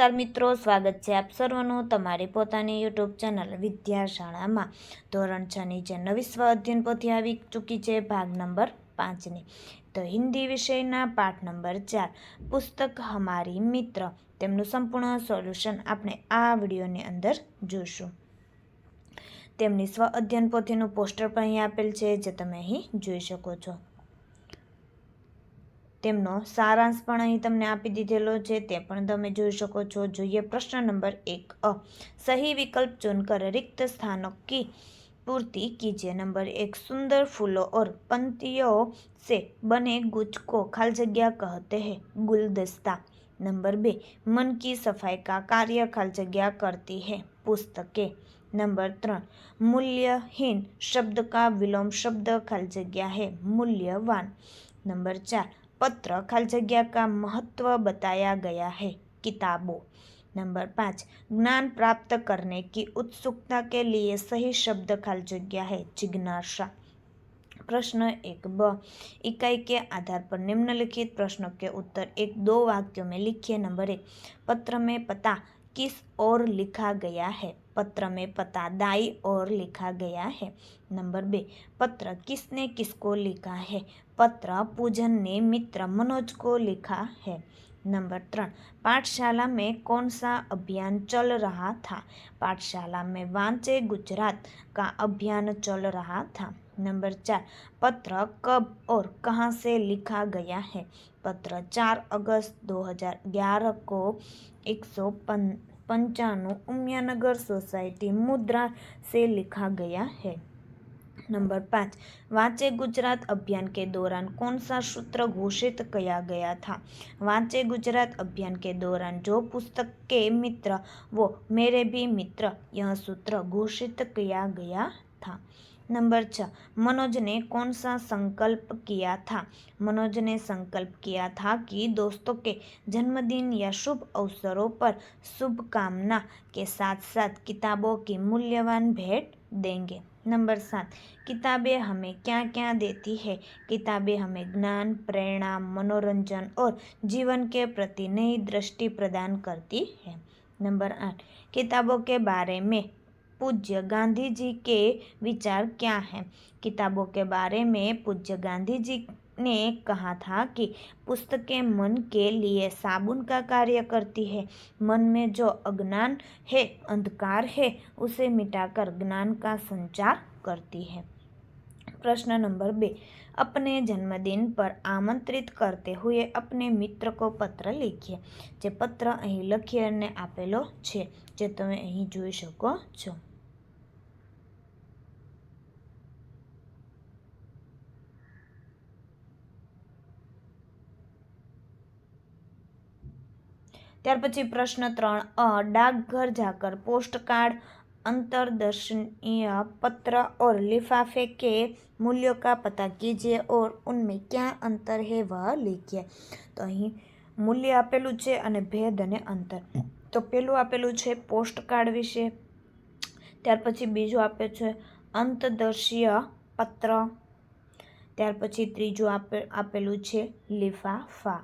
નમસ્કાર મિત્રો, સ્વાગત છે આપ સર્વનું તમારી પોતાની યુટ્યુબ ચેનલ વિદ્યાશાળામાં. ધોરણ છની જે નવી સ્વ અધ્યયન પોથી આવી ચૂકી છે, ભાગ નંબર પાંચની તો હિન્દી વિષયના પાઠ નંબર ચાર, પુસ્તક હમારી મિત્ર. તેમનું સંપૂર્ણ સોલ્યુશન આપણે આ વિડીયોની અંદર જોઈશું તેમની સ્વ અધ્યયન પોથીનું પોસ્ટર પણ અહીં આપેલ છે, જે તમે અહીં જોઈ શકો છો. તેમનો સારાંશ પણ અહીં તમને આપી દીધેલો છે, તે પણ તમે જોઈ શકો છો. જોઈએ પ્રશ્ન નંબર એક, અ, સહી વિકલ્પ ચુનકર રિક્ત સ્થાનો કી, પૂર્તિ કીજે નંબર એક, સુંદર ફૂલો ઓર પંક્તિઓ સે બને ગુજ ખાલ જગ્યા કહેતે હે, ગુલદસ્તા. નંબર બે, મન કી સફાઈ કા કાર્ય ખાલ જગ્યા કરતી હે, પુસ્તકે. નંબર ત્રણ, મૂલ્યહીન શબ્દ કા વિલોમ શબ્દ ખાલ જગ્યા હૈ, મૂલ્યવાન. નંબર ચાર पत्र खाल जगह का महत्व बताया गया है। किताबों। नंबर पाँच, ज्ञान प्राप्त करने की उत्सुकता के लिए सही शब्द खाल जगह है, जिज्ञासा। प्रश्न एक, ब, इकाई के आधार पर निम्नलिखित प्रश्नों के उत्तर एक, दो वाक्यों में लिखिए। नंबर एक, पत्र में पता किस ओर लिखा गया है? पत्र में पता दाई और लिखा गया है। नंबर बे, पत्र किसने किसको लिखा है? पत्र पूजन ने मित्र मनोज को लिखा है। नंबर त्रण, पाठशाला में कौन सा अभियान चल रहा था? पाठशाला में वांचे गुजरात का अभियान चल रहा था। नंबर चार, पत्र कब और कहाँ से लिखा गया है? पत्र चार अगस्त 2011 को एक सौ पंचानवे उमियानगर सोसाइटी मुद्रा से लिखा गया है नंबर पाँच वांचे गुजरात अभियान के दौरान कौन सा सूत्र घोषित किया गया था वांचे गुजरात अभियान के दौरान जो पुस्तक के मित्र वो मेरे भी मित्र यह सूत्र घोषित किया गया था नंबर छः, मनोज ने कौन सा संकल्प किया था? मनोज ने संकल्प किया था कि दोस्तों के जन्मदिन या शुभ अवसरों पर शुभकामना के साथ साथ किताबों की मूल्यवान भेंट देंगे। नंबर सात, किताबें हमें क्या क्या देती है? किताबें हमें ज्ञान, प्रेरणा, मनोरंजन और जीवन के प्रति नई दृष्टि प्रदान करती है। नंबर आठ, किताबों के बारे में पूज्य गांधी जी के विचार क्या हैं किताबों के बारे में पूज्य गांधी जी ने कहा था कि पुस्तकें मन के लिए साबुन का कार्य करती है मन में जो अज्ञान है अंधकार है उसे मिटाकर ज्ञान का संचार करती है प्रश्न नंबर बे अपने जन्मदिन पर आमंत्रित करते हुए अपने મિત્ર કો પત્ર લખીએ જે પત્ર અહીં લખી અને આપેલો છે જે તમે અહીં જોઈ શકો છો ત્યાર પછી પ્રશ્ન ત્રણ અ डाकघर जाकर पोस्ट कार्ड अंतरदर्शनीय पत्र और लिफाफे के मूल्यों का पता कीजिए और उनमें क्या અંતર है वह लिखिए તો અહીં મૂલ્ય આપેલું છે અને ભેદ અને અંતર તો પેલું આપેલું છે પોસ્ટ કાર્ડ વિશે ત્યાર પછી બીજું આપે છે અંતદર્શીય પત્ર ત્યાર પછી ત્રીજું આપે આપેલું છે લિફાફા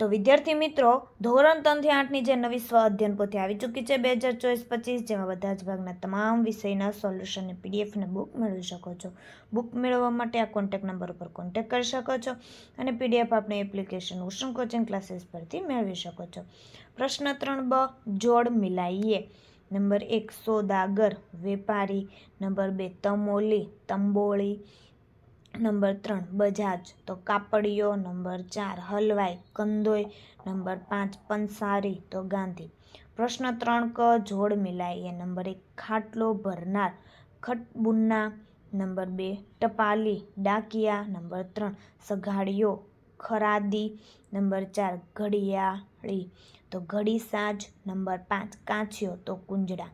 તો વિદ્યાર્થી મિત્રો, ધોરણ ત્રણથી આઠની જે નવી સ્વ અધ્યયન પોથી આવી ચૂકી છે બે હજાર ચોવીસ પચીસ, જેમાં બધા જ ભાગના તમામ વિષયના સોલ્યુશન પીડીએફને બુક મેળવી શકો છો. બુક મેળવવા માટે આ કોન્ટેક નંબર ઉપર કોન્ટેક કરી શકો છો અને પીડીએફ આપણે એપ્લિકેશન ઓશન કોચિંગ ક્લાસીસ પરથી મેળવી શકો છો. પ્રશ્ન ત્રણ બ, જોડ મિલાઈએ. નંબર એક, સોદાગર વેપારી. નંબર બે, તમોલી, તંબોળી. નંબર ત્રણ, બજાજ. તો કાપડિયો નંબર ચાર, હલવાઈ, કંદોઈ, નંબર પાંચ પંસારી તો ગાંધી. પ્રશ્ન ત્રણ, ક, જોડ મિલાઈએ નંબર એક, ખાટલો ભરનાર, ખટબુન્ના. નંબર બે, ટપાલી, ડાકિયા. નંબર ત્રણ, સઘાડીઓ, ખરાદી. નંબર ચાર, ઘડિયાળી. તો ઘડી સાજ. નંબર પાંચ, કાંચિયો, તો કુંજડા.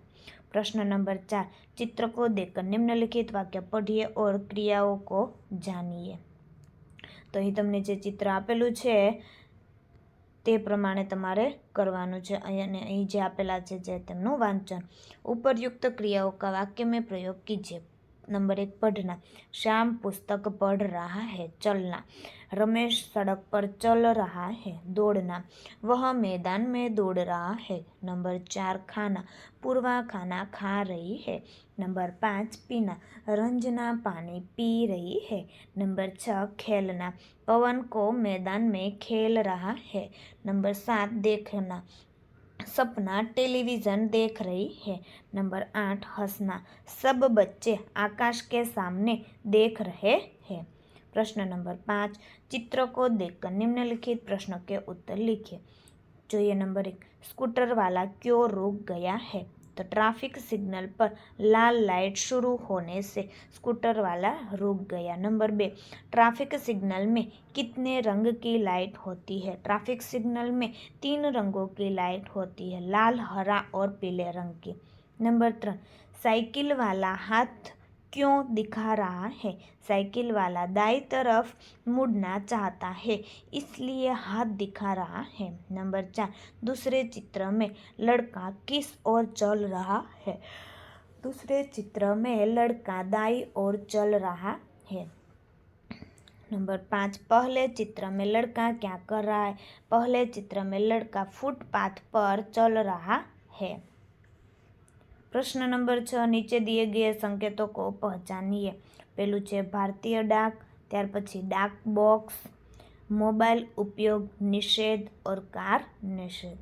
प्रश्न नंबर चार चित्र को देखकर निम्नलिखित वाक्य पढ़िए और क्रियाओं को जानिए તો અહીં તમને જે ચિત્ર આપેલું છે, તે પ્રમાણે તમારે કરવાનું છે. અને અહીં જે આપેલા છે, જે તેમનું વાંચન. ઉપરયુક્ત ક્રિયાઓ કા વાક્ય મેં પ્રયોગ કીજીએ नंबर एक, पढ़ना। श्याम पुस्तक पढ़ रहा है, चलना। रमेश सड़क पर चल रहा है, दौड़ना। वह मैदान में दौड़ रहा है। नंबर चार, खाना। पूर्वा खाना खा रही है। नंबर पाँच, पीना। रंजना पानी पी रही है। नंबर छः, खेलना। पवन को मैदान में खेल रहा है। नंबर सात, देखना। सपना टेलीविज़न देख रही है। नंबर आठ, हंसना। सब बच्चे आकाश के सामने देख रहे हैं। प्रश्न नंबर पाँच, चित्र को देखकर निम्नलिखित प्रश्नों के उत्तर लिखिए जो ये नंबर एक, स्कूटर वाला क्यों रुक गया है? तो ट्रैफ़िक सिग्नल पर लाल लाइट शुरू होने से स्कूटर वाला रुक गया। नंबर बे ट्रैफ़िक सिग्नल में कितने रंग की लाइट होती है? ट्रैफ़िक सिग्नल में तीन रंगों की लाइट होती है, लाल, हरा और पीले रंग की। नंबर तीन साइकिल वाला हाथ क्यों दिखा रहा है? साइकिल वाला दाई तरफ़ मुड़ना चाहता है, इसलिए हाथ दिखा रहा है। नंबर चार, दूसरे चित्र में लड़का किस ओर चल रहा है? दूसरे चित्र में लड़का दाई ओर चल रहा है। नंबर पाँच, पहले चित्र में लड़का क्या कर रहा है? पहले चित्र में लड़का फुटपाथ पर चल रहा है। પ્રશ્ન નંબર છ, નીચે દિએ ગયે સંકેતો કો પહચાનીએ. પેલું છે ભારતીય ડાક, ત્યાર પછી ડાક બોક્સ, મોબાઈલ ઉપયોગ, નિષેધ ઓર કાર નિષેધ.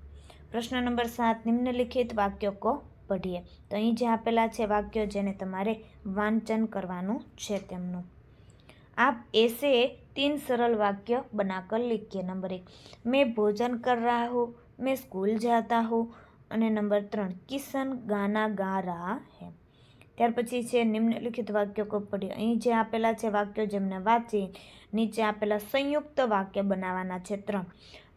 પ્રશ્ન નંબર સાત, નિમ્નલિખિત વાક્યો કો પઢીએ. તો અહીં જે આપેલા છે વાક્યો જેને તમારે વાંચન કરવાનું છે તેમનું. આપ એસે તીન સરળ વાક્ય બનાકર લીખીએ. નંબર એક, મેં ભોજન કર રહા હું, મેં સ્કૂલ જાતા હું અને નંબર ત્રણ કિશન ગાના ગા રહા હે ત્યાર પછી છે નિમ્નલિખિત વાક્યો કો પઢી અહીં જે આપેલા છે વાક્યો જેમને વાંચી નીચે આપેલા સંયુક્ત વાક્ય બનાવવાના છે ત્રણ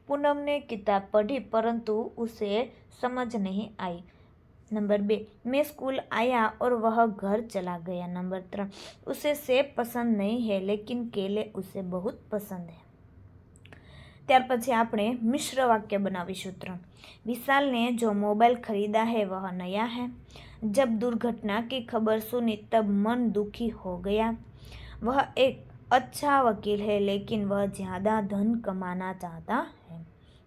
પૂનમને કિતાબ પઢી પરંતુ ઉસે સમજ નહીં आई नंबर बे मैं स्कूल आया और वह घर चला गया नंबर तीन उसे सेब पसंद नहीं है लेकिन केले उसे बहुत पसंद है ત્યાર પછી આપણે મિશ્ર વાક્ય બનાવીશું ત્રણ विशाल ने जो मोबाइल खरीदा है वह नया है जब दुर्घटना की खबर सुनी तब मन दुखी हो गया वह एक अच्छा वकील है लेकिन वह ज़्यादा धन कमाना चाहता है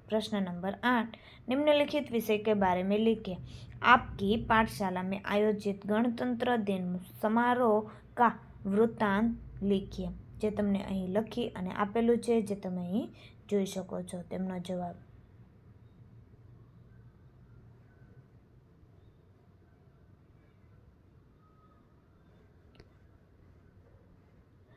प्रश्न नंबर आठ निम्नलिखित विषय के बारे में लिखिए आपकी पाठशाला में आयोजित गणतंत्र दिन समारोह का વૃત્તાંત લીખીએ જે તમને અહીં લખી અને આપેલું છે જે તમે અહીં જોઈ શકો છો તેમનો જવાબ